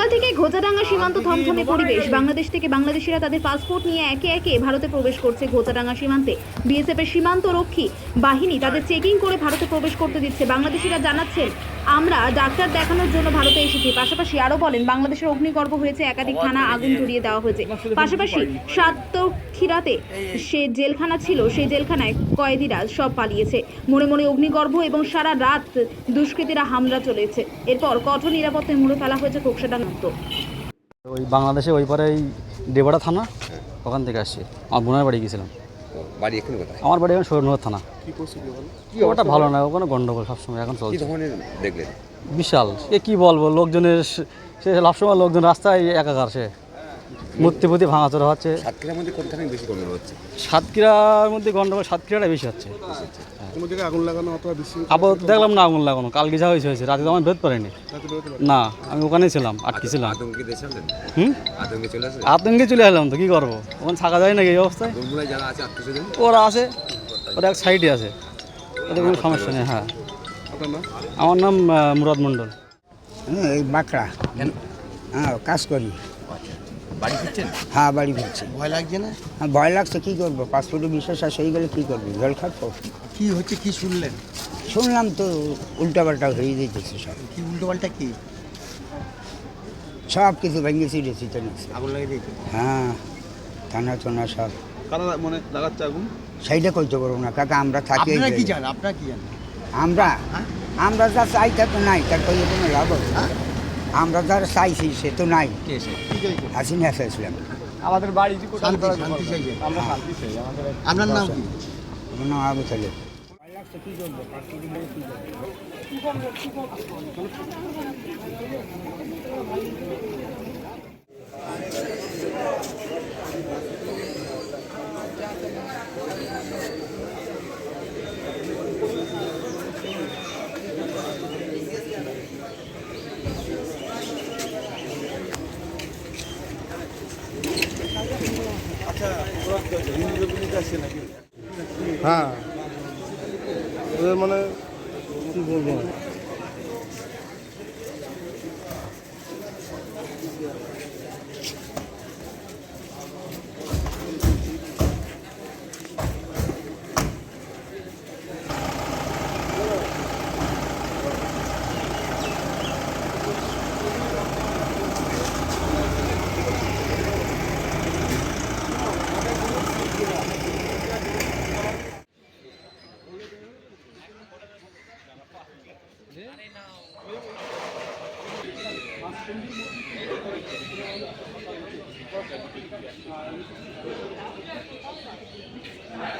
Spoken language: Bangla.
সকাল থেকে ঘোচাডাঙ্গা সীমান্ত থমথমে পরিবেশ। বাংলাদেশ থেকে বাংলাদেশিরা তাদের পাসপোর্ট নিয়ে একে একে ভারতে প্রবেশ করছে ঘোচাডাঙ্গা সীমান্তে। বিএসএফ এর সীমান্ত রক্ষী বাহিনী তাদের চেকিং করে ভারতে প্রবেশ করতে দিচ্ছে। বাংলাদেশিরা জানাচ্ছেন আমরা ডাক্তার দেখানোর জন্য ভারতে এসেছি। পাশাপাশি আরও বলেন বাংলাদেশের অগ্নিগর্ভ হয়েছে একাধিক থানা আগুন ধরিয়ে দেওয়া হয়েছে। পাশাপাশি সাতক্ষীরাতে সে জেলখানা ছিল সেই জেলখানায় কয়েদিরা সব পালিয়েছে। মনে মনে অগ্নিগর্ভ এবং সারা রাত দুষ্কৃতীরা হামলা চলেছে। এরপর কঠোর নিরাপত্তায় মুড়ে ফেলা হয়েছে কোকসাডাঙ্গা ওই বাংলাদেশে ওই পারে এই দেবাড়া থানা ওখান থেকে আসছি। আমার বোনের বাড়ি গেছিলাম বাড়ি এখানে কোথায়? আমার বাড়ি এখন সৈরনগর থানা। কি ওটা ভালো না ওখানে গন্ডগোল সবসময় এখন কি চলছে। দেখলেন? বিশাল। এ কি বলব লোকজনের সে- সে সবসময় লোকজন রাস্তায় একাকার সে। মূর্তি ভাঙাচোরা হচ্ছে। সাতক্ষীরার মধ্যে কোনখানে বেশি গন্ডগোল হচ্ছে? সাতক্ষীরার মধ্যে গন্ডগোল সাতক্ষীরাটা বেশি হচ্ছে। কোনো আগুন লাগানো অথবা বেশি আবার দেখলাম না আগুন লাগানো কালকে যা হয়েছে হয়েছে রাতে তো আমি বেরোতে পারিনি না। আমি ওখানেই ছিলাম আটকে ছিলাম। আতঙ্কে হুম? আতঙ্কে চলে এলাম তো কি করব? ওখানে থাকা যায় নাকি এই অবস্থায়? ওরা আছে ওরা এক সাইডে আছে। ওদের কোনো সমস্যা নেই হ্যাঁ। আমার নাম মুরাদ মণ্ডল। হ্যাঁ এই বাঁকড়া। হ্যাঁ কাজ করি। বাড়ি ফিরছেন? হ্যাঁ বাড়ি ফিরছি। ভয় লাগছে না? হ্যাঁ ভয় লাগছে কী করব? পাসপোর্টে বিশ্বাস শেষ হয়ে গেলে কী করব? জল খাব কি হচ্ছে কি শুনলেন? শুনলাম তো উল্টাপাল্টা হয়ে যেতেছে সব। কি উল্টোপাল্টা কি? সব কিছু ভেঙে ছিঁড়েছি তো আগুন লাগিয়ে দিয়েছে? হ্যাঁ থানা টানা সব। কারা মানে লাগাচ্ছে আগুন? সেইটা কইতে পারব না কাকা আমরা থাকি আপনারা কি। জানেন? আপনারা কি জানেন? আমরা? হ্যাঁ? আমরা যা চাই তা তো নাই তার কোনো লাভ হবে? হ্যাঁ? তো আর চাইছি সে তো নাই। হাসিনা চাইছিলাম। শান্তি শান্তি আপনার নাম কি? আমার নাম আবু সালেম কী হ্যাঁ। মানে কি বলব? Thank you.